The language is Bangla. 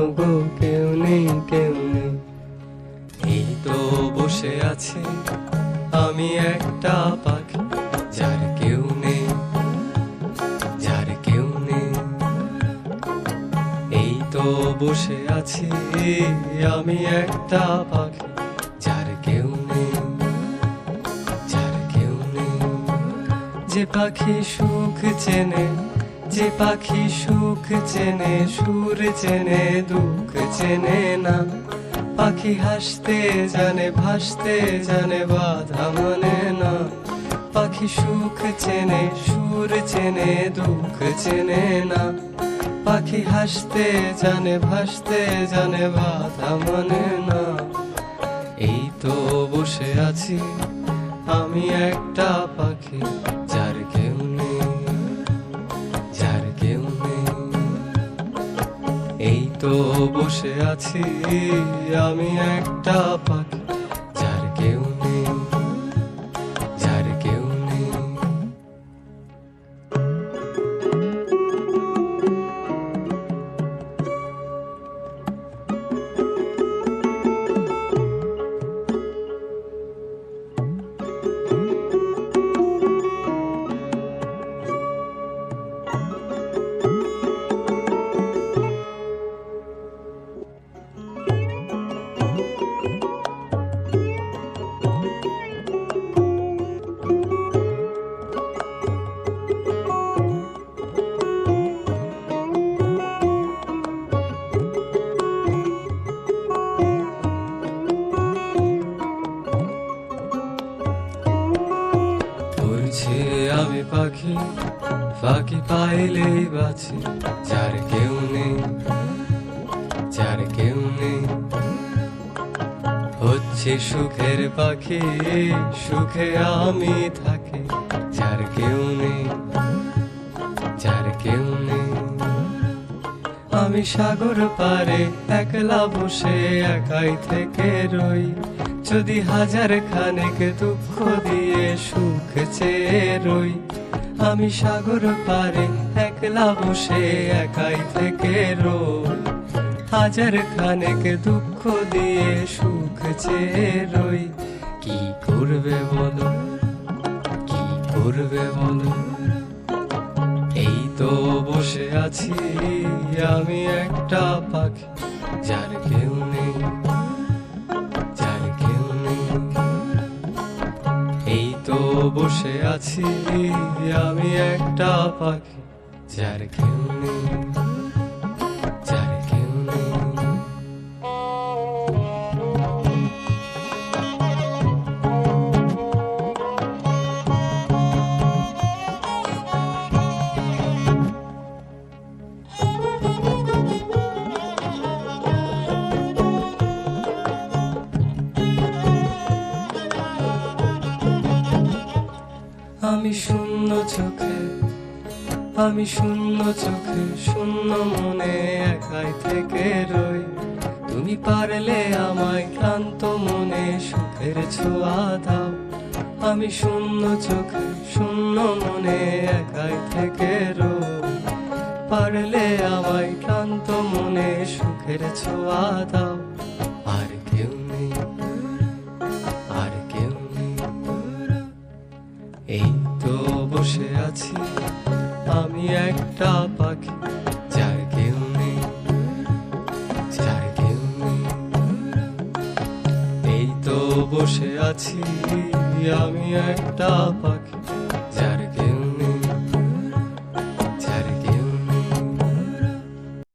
ওগো কেউ নেই কেউ নেই। এই তো বসে আছি। আমি একটা পাখি, যার কেউ নেই, যার কেউ নেই। এই তো বসে আছি। আমি একটা পাখি, যার কেউ নেই, যার কেউ নেই। যে পাখি সুখ চেনে যে পাখি সুখ চেনে, সুর চেনে, দুঃখ চেনে না। পাখি হাসতে জানে, ভাসতে জানে, বাধা মানে না। পাখি সুখ চেনে, সুর চেনে, দুঃখ চেনে না। পাখি হাসতে জানে, ভাসতে জানে, বাধা মানে না। এই তো বসে আছি, আমি একটা পাখি। বসে আছি আমি একটা পাখি। উড়ছে আমি পাখি, ফাঁকি পাইলেই বাঁচি, যার কেউ নেই, যার কেউ নেই। হচ্ছে সুখের পাখি, সুখে আমি থাকি, যার কেউ নেই, যার কেউ নেই। আমি সাগর পারে একলা বসে একাই থেকে রই যদি হাজার খানেক দুঃখ দিয়ে সুখ চেয়ে রই, আমি সাগর পারে একলা বসে একাই থেকে রই। হাজার খানেক দুঃখ দিয়ে সুখ চেয়ে রই। কি করবে বলো? কি করবে বলো? এই তো বসে আছি, আমি একটা পাখি, যার কেউ বসে আছি আমি একটা পাখি যার কেউ নেই। আমি শূন্য চোখে, আমি শূন্য চোখে, শূন্য মনে একাই থেকে রই। তুমি পারলে আমায় ক্লান্ত মনে সুখের ছোঁয়া দাও। আমি শূন্য চোখে, শূন্য মনে একাই থেকে রই। পারলে আমায় ক্লান্ত মনে সুখের ছোঁয়া দাও। আর কেউ নেই, আর কেউ নেই। এই বসে আছি। আমি একটা পাখি, যার কেউ নেই। যার কেউ নেই। এই তো বসে আছি। আমি একটা পাখি, যার কেউ